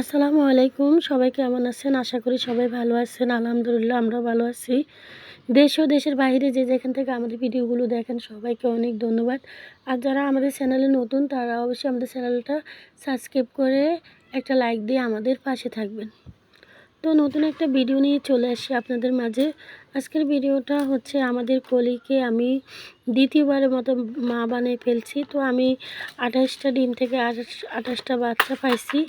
আসসালামু আলাইকুম। সবাই কেমন আছেন? আশা করি সবাই ভালো আছেন। আলহামদুলিল্লাহ, আমরাও ভালো আছি। দেশ ও দেশের বাইরে যে যেখান থেকে আমাদের ভিডিওগুলো দেখেন, সবাইকে অনেক ধন্যবাদ। আর যারা আমাদের চ্যানেলে নতুন, তারা অবশ্যই আমাদের চ্যানেলটা সাবস্ক্রাইব করে একটা লাইক দিয়ে আমাদের পাশে থাকবেন। তো নতুন একটা ভিডিও নিয়ে চলে আসি আপনাদের মাঝে। আজকের ভিডিওটা হচ্ছে আমাদের কলিকে আমি দ্বিতীয়বারের মতো মা বানিয়ে ফেলছি। তো আমি আঠাশটা ডিম থেকে আঠাশ, আঠাশটা বাচ্চা পাইছি।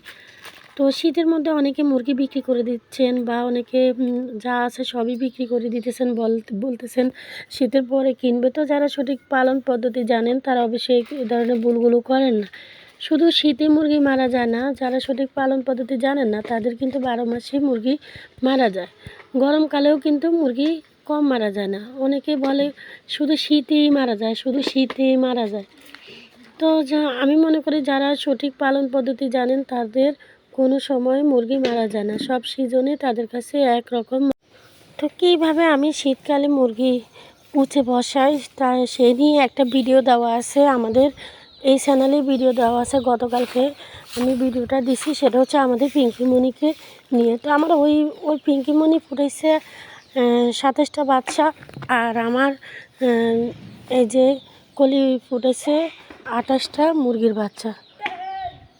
তো শীতের মধ্যে অনেকে মুরগি বিক্রি করে দিচ্ছেন বা অনেকে যা আছে সবই বিক্রি করে দিতেছেন বল, বলতেছেন। শীতের পরে কিনবে তো যারা সঠিক পালন পদ্ধতি জানেন, তারা অবশ্যই এই ধরনের ভুলগুলো করেন না। শুধু শীতে মুরগি মারা যায় না, যারা সঠিক পালন পদ্ধতি জানেন না, তাদের কিন্তু বারো মাসে মুরগি মারা যায়। গরমকালেও কিন্তু মুরগি কম মারা যায় না। অনেকে বলে শুধু শীতেই মারা যায়, শুধু শীতেই মারা যায়। তো যা, আমি মনে করি যারা সঠিক পালন পদ্ধতি জানেন, তাদের কোনো সময় মুরগি মারা যায় না। সব সিজনে তাদের কাছে এক রকম তো কীভাবে আমি শীতকালে মুরগি পুঁছে বসাই, তা সে নিয়ে একটা ভিডিও দেওয়া আছে আমাদের। এই চ্যানেলে ভিডিও দেওয়া আছে। গতকালকে আমি ভিডিওটা দিছি, সেটা হচ্ছে আমাদের পিঙ্কিমণিকে নিয়ে। তো আমার ওই ওই পিঙ্কিমণি ফুটেছে সাতাশটা বাচ্চা। আর আমার এই যে কলি ফুটেছে আঠাশটা মুরগির বাচ্চা।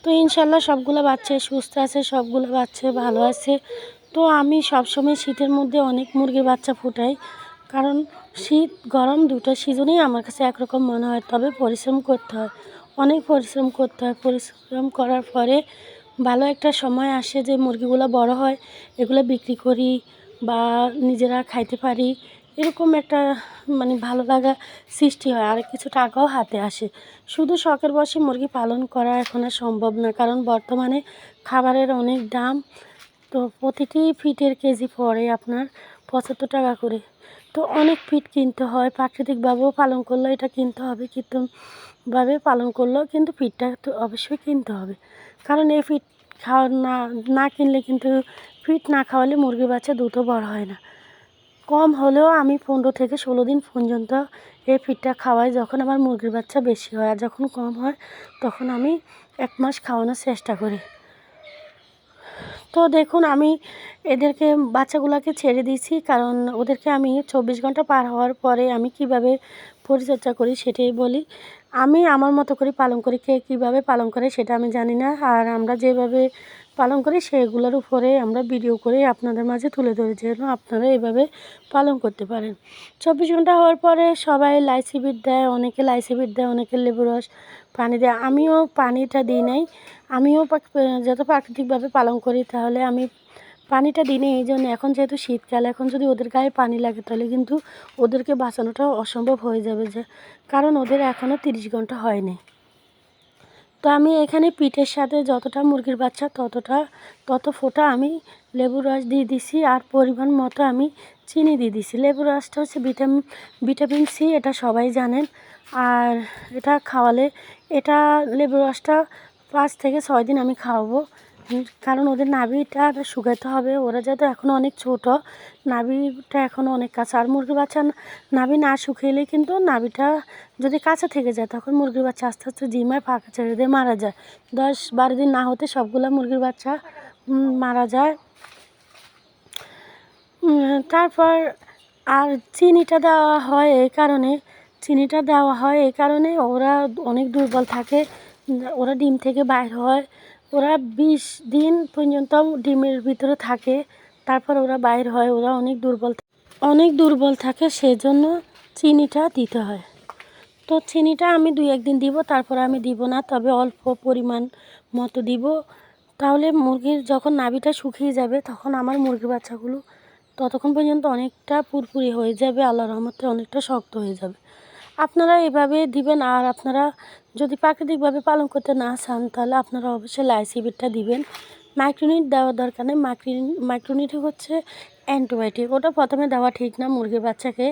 তো ইনশাল্লাহ সবগুলো বাচ্চা সুস্থ আছে, সবগুলো বাচ্চা ভালো আছে। তো আমি সবসময় শীতের মধ্যে অনেক মুরগির বাচ্চা ফুটাই, কারণ শীত, গরম দুটো সিজনেই আমার কাছে একরকম মনে হয়, তবে পরিশ্রম করতে হয়। অনেক পরিশ্রম করতে হয়। পরিশ্রম করার পরে ভালো একটা সময় আসে যে মুরগিগুলো বড় হয়, এগুলো বিক্রি করি বা নিজেরা খাইতে পারি। এরকম একটা মানে ভালো লাগা সৃষ্টি হয়। আর কিছু টাকাও হাতে আসে। শুধু শখের বসে মুরগি পালন করা এখন আর সম্ভব না, কারণ বর্তমানে খাবারের অনেক দাম। তো প্রতিটি ফিটের কেজি পড়ে আপনার পঁচাত্তর টাকা করে। তো অনেক ফিট কিনতে হয়, প্রাকৃতিকভাবেও পালন করলেও এটা কিনতে হবে, কৃত্রিমভাবে পালন করলেও কিন্তু ফিটটা তো অবশ্যই কিনতে হবে। কারণ এই ফিট খাওয়া না না কিনলে কিন্তু ফিট না খাওয়ালে মুরগি বাচ্চা দ্রুত বড় হয় না। কম হলেও আমি পনেরো থেকে ষোলো দিন পর্যন্ত এই ফিডটা খাওয়াই যখন আমার মুরগির বাচ্চা বেশি হয় আর যখন কম হয় তখন আমি এক মাস খাওয়ানোর চেষ্টা করি। তো দেখুন আমি এদেরকে বাচ্চাগুলোকে ছেড়ে দিয়েছি কারণ ওদেরকে আমি চব্বিশ ঘণ্টা পার হওয়ার পরে আমি কীভাবে পরিচর্যা করি, সেটাই বলি। আমি আমার মতো করে পালন করি, কে কীভাবে পালন করে সেটা আমি জানি না। আর আমরা যেভাবে পালন করি, সেগুলোর উপরে আমরা ভিডিও করে আপনাদের মাঝে তুলে ধরি, যেন আপনারা এভাবে পালন করতে পারেন। চব্বিশ ঘণ্টা হওয়ার পরে সবাই লাইসিবিট দেয়, অনেকে লাইসিবিট দেয়, অনেকে লেবু রস পানি দেয়। আমিও পানিটা দিই নাই। আমিও যত প্রাকৃতিকভাবে পালন করি, তাহলে আমি পানিটা দিনে, এই জন্য এখন যেহেতু শীতকাল, এখন যদি ওদের গায়ে পানি লাগে, তাহলে কিন্তু ওদেরকে বাঁচানোটা অসম্ভব হয়ে যাবে যে, কারণ ওদের এখনও তিরিশ ঘণ্টা হয়নি। তো আমি এখানে পিঠের সাথে যতটা মুরগির বাচ্চা, ততটা, তত ফোঁটা আমি লেবুর রস দিয়ে দিছি, আর পরিমাণ মতো আমি চিনি দিয়ে দিছি। লেবুর রসটা হচ্ছে ভিটামিন ভিটামিন সি, এটা সবাই জানেন। আর এটা খাওয়ালে, এটা লেবুর রসটা পাঁচ থেকে ছয় দিন আমি খাওয়াবো। কারণ ওদের নাভিটা শুকাতে হবে। ওরা যেহেতু এখনও অনেক ছোট, নাভিটা এখনও অনেক কাঁচা আর মুরগির বাচ্চা নাভি না শুকিয়েলে কিন্তু নাভিটা যদি কাঁচা থেকে যায়, তখন মুরগির বাচ্চা আস্তে আস্তে জিমায় ফাঁকা ছেড়ে দিয়ে মারা যায়। দশ বারো দিন না হতে সবগুলো মুরগির বাচ্চা মারা যায়। তারপর আর চিনিটা দেওয়া হয় এই কারণে, চিনিটা দেওয়া হয় এই কারণে ওরা অনেক দুর্বল থাকে। ওরা ডিম থেকে বাইর হয়। ওরা বিশ দিন পর্যন্ত ডিমের ভিতরে থাকে, তারপর ওরা বাইর হয়, ওরা অনেক দুর্বল অনেক দুর্বল থাকে, সেজন্য চিনিটা দিতে হয়। তো চিনিটা আমি দুই একদিন দিব, তারপর আমি দিব না, তবে অল্প পরিমাণ মতো দিব। তাহলে মুরগির যখন নাভিটা শুকিয়ে যাবে, তখন আমার মুরগির বাচ্চাগুলো ততক্ষণ পর্যন্ত অনেকটা পুরপুরি হয়ে যাবে আল্লাহ রহমতে অনেকটা শক্ত হয়ে যাবে। আপনারা এভাবে দিবেন, আর আপনারা যদি প্রাকৃতিকভাবে পালন করতে না চান, তাহলে আপনারা অবশ্যই লাইসিবিটটা দিবেন। মাইক্রোনিট দেওয়ার দরকার নেই। মাইক্রোনিট মাইক্রোনিট হচ্ছে অ্যান্টিবায়োটিক। ওটা প্রথমে দেওয়া ঠিক না মুরগির বাচ্চাকে।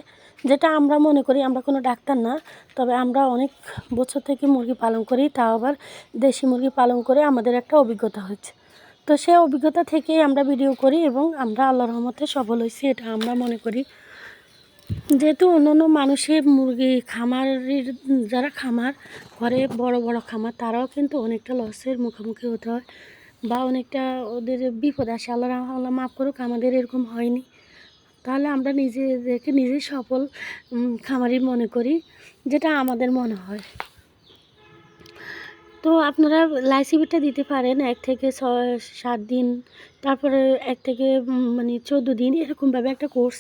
যেটা আমরা মনে করি, আমরা কোনো ডাক্তার না, তবে আমরা অনেক বছর থেকে মুরগি পালন করি, তাও আবার দেশি মুরগি পালন করে আমাদের একটা অভিজ্ঞতা হচ্ছে তো সেই অভিজ্ঞতা থেকেই আমরা ভিডিও করি এবং আমরা আল্লাহ রহমতে সফল হয়েছি, এটা আমরা মনে করি। যেহেতু অন্য অন্য মানুষের মুরগি, খামারের যারা খামার ঘরে বড় বড় খামার, তারাও কিন্তু অনেকটা লসের মুখোমুখি হতে হয় বা অনেকটা ওদের বিপদ আসে। আল্লাহ আল্লাহ মাফ করুক, আমাদের এরকম হয়নি। তাহলে আমরা নিজেদেরকে নিজেই সফল খামারই খামারি মনে করি, যেটা আমাদের মনে হয়। তো আপনারা লাইসিবিটা দিতে পারেন এক থেকে ছয়, সাত দিন, তারপরে এক থেকে মানে চোদ্দ দিন এরকমভাবে একটা কোর্স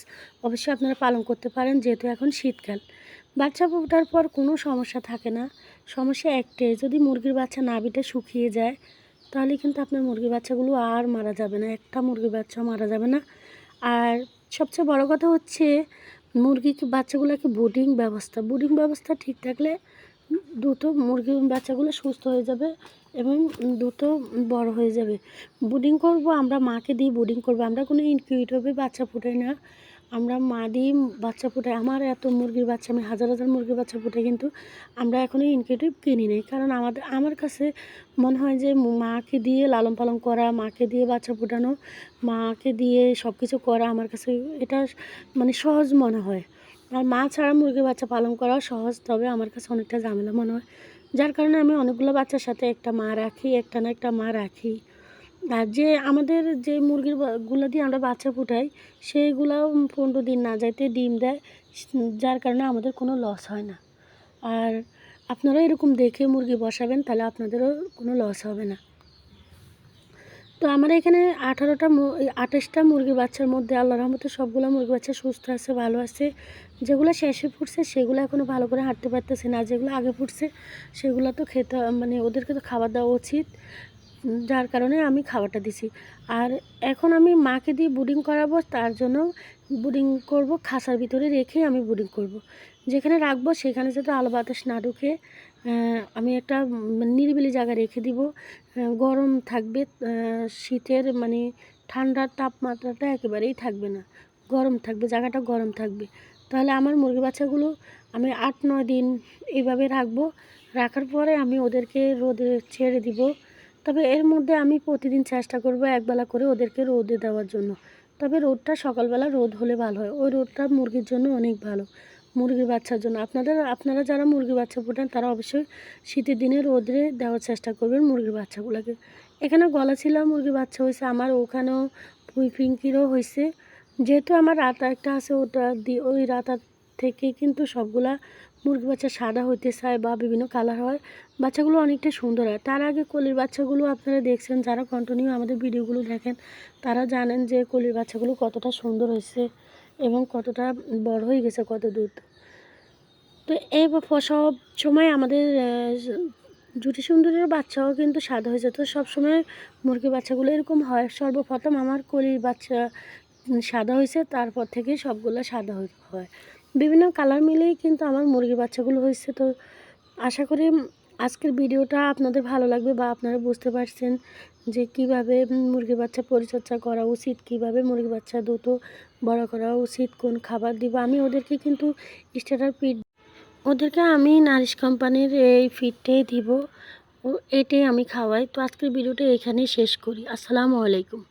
অবশ্যই আপনারা পালন করতে পারেন যেহেতু এখন শীতকাল। বাচ্চা ফোটার পর কোনো সমস্যা থাকে না। সমস্যা একটাই, যদি মুরগির বাচ্চা নাভিটা শুকিয়ে যায়, তাহলে কিন্তু আপনার মুরগির বাচ্চাগুলো আর মারা যাবে না, একটা মুরগির বাচ্চা মারা যাবে না। আর সবচেয়ে বড় কথা হচ্ছে মুরগির বাচ্চাগুলোকে বুডিং ব্যবস্থা বুডিং ব্যবস্থা ঠিক থাকলে দ্রুত মুরগির বাচ্চাগুলো সুস্থ হয়ে যাবে এবং দ্রুত বড় হয়ে যাবে। বুডিং করব, আমরা মাকে দিয়ে বুডিং করব। আমরা কোনো ইনকিউটিভে বাচ্চা ফুটাই না। আমরা মা দিয়ে বাচ্চা ফুটাই। আমার এত মুরগির বাচ্চা, আমি হাজার হাজার মুরগির বাচ্চা ফুটাই কিন্তু আমরা এখনও ইনকিউটিভ কিনি নেই। কারণ আমাদের, আমার কাছে মনে হয় যে মাকে দিয়ে লালন পালন করা, মাকে দিয়ে বাচ্চা ফুটানো, মাকে দিয়ে সব কিছু করা আমার কাছে এটা মানে সহজ মনে হয়। আর মা ছাড়া মুরগির বাচ্চা পালন করাও সহজ, তবে আমার কাছে অনেকটা ঝামেলা মনে হয়। যার কারণে আমি অনেকগুলো বাচ্চার সাথে একটা মা রাখি, একটা না একটা মা রাখি। আর যে আমাদের যে মুরগিরগুলো দিয়ে আমরা বাচ্চা ফুটাই, সেইগুলাও পনেরো দিন না যাইতে ডিম দেয়, যার কারণে আমাদের কোনো লস হয় না। আর আপনারা এরকম দেখে মুরগি বসাবেন, তাহলে আপনাদেরও কোনো লস হবে না। তো আমার এখানে আঠারোটা আঠাশটা মুরগি বাচ্চার মধ্যে আল্লাহ রহমতে সবগুলো মুরগি বাচ্চা সুস্থ আছে, ভালো আছে। যেগুলো শেষে ফুটছে সেগুলো এখনও ভালো করে হাঁটতে পারতেছে না। যেগুলো আগে ফুটছে সেগুলো তো খেতে মানে ওদেরকে তো খাবার দেওয়া উচিত। যার কারণে আমি খাবারটা দিছি। আর এখন আমি মাকে দিয়ে বুডিং করাবো, তার জন্য বুডিং করব, খাসার ভিতরে রেখে আমি বুডিং করব। যেখানে রাখব সেখানে যাতে আলো বাতাস না ঢুকে আমি একটা নিরিবিলি জায়গা রেখে দিব। গরম থাকবে শীতের মানে ঠান্ডার তাপমাত্রাটা একেবারেই থাকবে না। গরম থাকবে, জায়গাটা গরম থাকবে। তাহলে আমার মুরগি বাচ্চাগুলো আমি আট, নয় দিন এইভাবে রাখব। রাখার পরে আমি ওদেরকে রোদে ছেড়ে দিব। তবে এর মধ্যে আমি প্রতিদিন চেষ্টা করব একবেলা করে ওদেরকে রোদে দেওয়ার জন্য। তবে রোদটা সকালবেলা রোদ হলে ভালো হয়। ওই রোদটা মুরগির জন্য অনেক ভালো। মুরগির বাচ্চার জন্য। আপনাদের, আপনারা যারা মুরগির বাচ্চা ফোটান তারা অবশ্যই শীতের দিনে রোদে দেওয়ার চেষ্টা করবেন মুরগির বাচ্চাগুলোকে। এখানে গলা ছিল মুরগির বাচ্চা হয়েছে, আমার ওখানেও পুঁই ফিঙ্কিরও হয়েছে। যেহেতু আমার রাতা একটা আছে, ওটা দিয়ে ওই রাতা থেকে কিন্তু সবগুলা মুরগি বাচ্চা সাদা হইতে চায় বা বিভিন্ন কালার হয়। বাচ্চাগুলো অনেকটা সুন্দর হয়। তার আগে কলির বাচ্চাগুলো আপনারা দেখছেন, যারা কন্টিনিউ আমাদের ভিডিওগুলো দেখেন, তারা জানেন যে কলির বাচ্চাগুলো কতটা সুন্দর হয়েছে। এবং কতটা বড় হয়ে গেছে, কত দুধ তো এই সব সময় আমাদের জুটি সুন্দরের বাচ্চাও কিন্তু সাদা হয়ে যেত। সবসময় মুরগির বাচ্চাগুলো এরকম হয়। সর্বপ্রথম আমার কলির বাচ্চা সাদা হয়েছে, তারপর থেকে সবগুলো সাদা হয়। বিভিন্ন কালার মিলেই কিন্তু আমার মুরগির বাচ্চাগুলো হয়েছে। তো আশা করি আজকের ভিডিওটা আপনাদের ভালো লাগবে বা আপনারা বুঝতে পারছেন যে কীভাবে মুরগি বাচ্চা পরিচর্যা করা উচিত, কীভাবে মুরগি বাচ্চা দ্রুত বড় করা উচিত, কোন খাবার দিব, আমি ওদেরকে কিন্তু স্টার্টার ফিড, ওদেরকে আমি নারিশ কোম্পানির এই ফিডটাই দিব, ও এটাই আমি খাওয়াই। তো আজকের ভিডিওটা এখানেই শেষ করি। আসসালামু আলাইকুম।